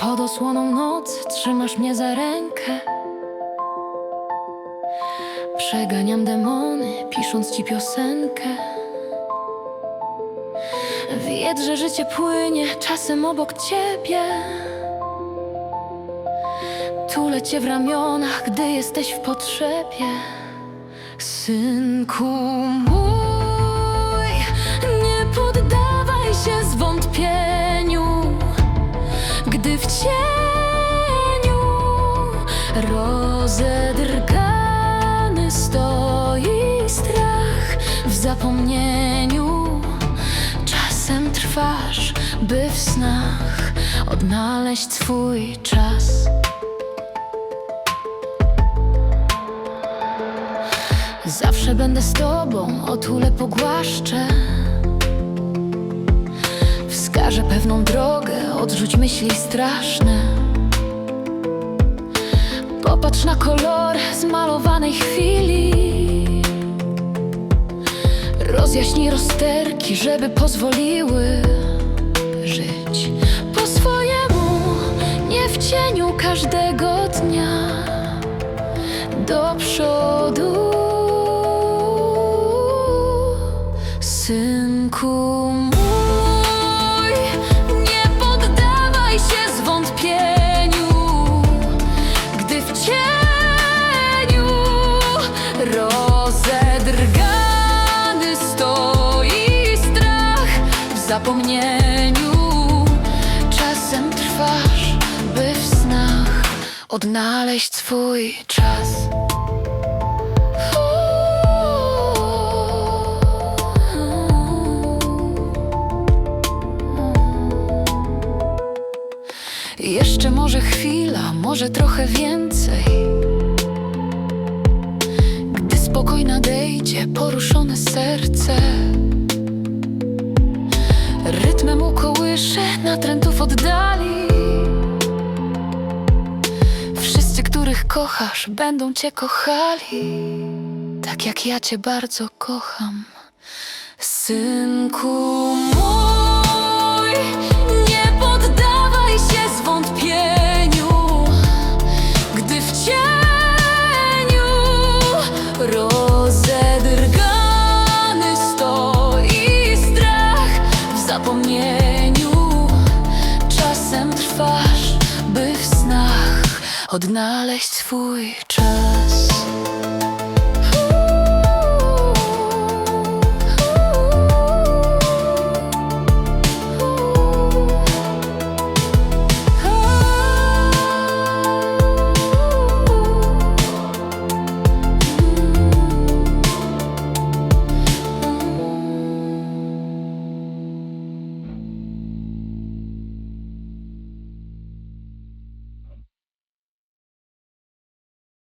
Pod osłoną nocy trzymasz mnie za rękę. Przeganiam demony, pisząc ci piosenkę. Wiedz, że życie płynie czasem obok ciebie. Tulę cię w ramionach, gdy jesteś w potrzebie. Synku mój, w cieniu. Rozedrgany stoi strach W zapomnieniu. Czasem trwasz, by w snach odnaleźć swój czas. Zawsze będę z tobą, otulę pogłaszczę Wskażę pewną drogę, odrzuć myśli straszne. Popatrz na kolory zmalowanej chwili. Rozjaśnij rozterki, żeby pozwoliły żyć po swojemu Nie w cieniu każdego dnia. Do przodu Synku zapomnieniu czasem trwasz, by w snach odnaleźć swój czas Jeszcze może chwila, może trochę więcej. Gdy spokój nadejdzie, poruszone serce. Ukołysze natrętów oddali. Wszyscy, których kochasz, będą cię kochali. Tak jak ja cię bardzo kocham. Synku mój, nie poddawaj się zwątpieniu, gdy w cieniu rozedrgany stoi strach w zapomnieniu. Odnaleźć swój czas.